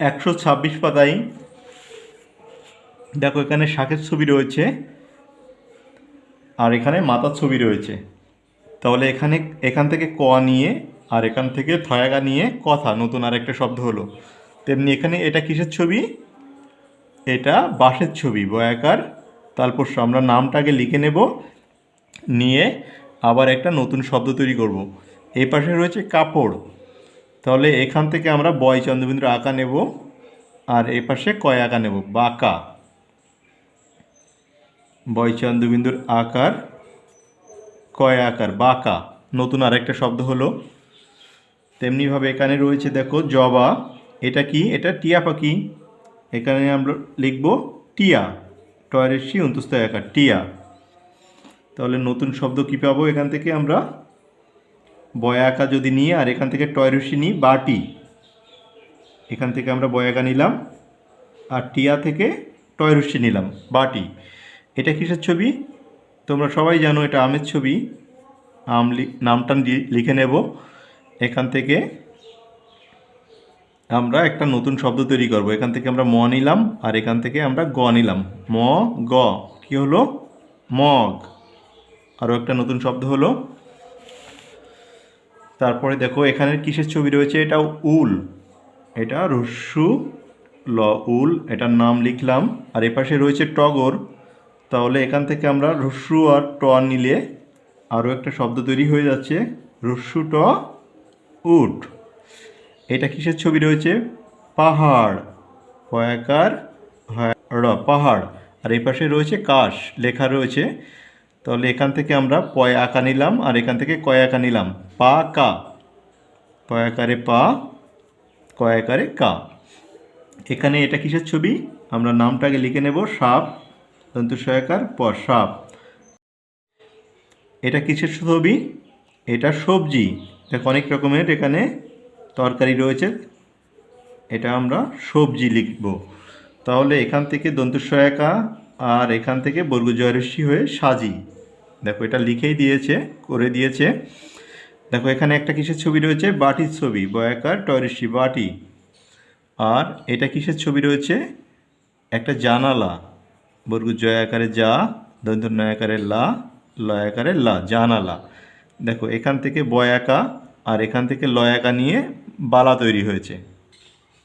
একশো ছাব্বিশ পাতায়। দেখো, এখানে শাকের ছবি রয়েছে আর এখানে মাতার ছবি রয়েছে। তাহলে এখানে, এখান থেকে ক নিয়ে আর এখান থেকে থয়াগা নিয়ে কথা, নতুন আর একটা শব্দ হলো। তেমনি এখানে এটা কিসের ছবি? এটা বাঁশের ছবি, বয়াকার তারপর আমরা নামটাকে লিখে নেব, নিয়ে আবার একটা নতুন শব্দ তৈরি করব। এই পাশে রয়েছে কাপড়। তাহলে এখান থেকে আমরা বয় চন্দ্রবিন্দুর আঁকা নেব, আর এই পাশে কয় আঁকা নেব? বাঁকা বয় চন্দ্রবিন্দুর আকার, কয় আকার? বাঁকা নতুন আরেকটা শব্দ হলো। তেমনিভাবে এখানে রয়েছে, দেখো জবা এটা কি? এটা টিয়া পাখি। এখানে আমরা লিখব টিয়া। টয়ের সি অন্তুস্ত আকার টিয়া। তাহলে নতুন শব্দ কী পাবো এখান থেকে আমরা? বয়াকা যদি নিই, আর এখান থেকে টয়রসি নিই বাটি এখান থেকে আমরা বয়াকা নিলাম, আর টিয়া থেকে টয়রসি নিলাম বাটি এটা কিসের ছবি? তোমরা সবাই জানো এটা আমের ছবি। আম নামটা লিখে নেব। এখান থেকে আমরা একটা নতুন শব্দ তৈরি করব। এখান থেকে আমরা ম নিলাম, আর এখান থেকে আমরা গ নিলাম। ম, গ, কি হলো? মগ। আরও একটা নতুন শব্দ হলো। তারপরে দেখো, এখানে কিসের ছবি রয়েছে? এটা উল। এটা রস্যু ল উল, এটার নাম লিখলাম। আর এপাশে রয়েছে টগর। তাহলে এখান থেকে আমরা রস্যু আর ট নিলে আরও একটা শব্দ তৈরি হয়ে যাচ্ছে। রস্যু ট উট। এটা কিসের ছবি রয়েছে? পাহাড়। পয়াকার র, পাহাড়। আর এই পাশে রয়েছে কাশ। লেখা রয়েছে তাহলে এখান থেকে আমরা পয় আঁকা নিলাম, আর এখান থেকে কয় আঁকা নিলাম? পা কা। পয়াকারে পা কয়াকারে কা। এখানে এটা কিসের ছবি? আমরা নামটাকে লিখে নেব, সাপ দন্তু সহায়কার প, সাপ। এটা কিসের ছবি? এটা সবজি। দেখো, অনেক রকমের এখানে তরকারি রয়েছে। এটা আমরা সবজি লিখব। তাহলে এখান থেকে দন্তু সহায়িকা আর এখান থেকে বর্গ জয়রস্যি হয়ে সাজি। দেখো, এটা লিখেই দিয়েছে, করে দিয়েছে। দেখো, এখানে একটা কিসের ছবি রয়েছে? বাটির ছবি, বয়াকার টয়রস্যি বাটি। আর এটা কিসের ছবি রয়েছে? একটা জানালা বর্গ জয় আকারে যা দন্ত নয় আকারে লা লয় আকারে লা, জানালা। দেখো, এখান থেকে বয়াকা আর এখান থেকে লয়াকা নিয়ে বালা তৈরি হয়েছে।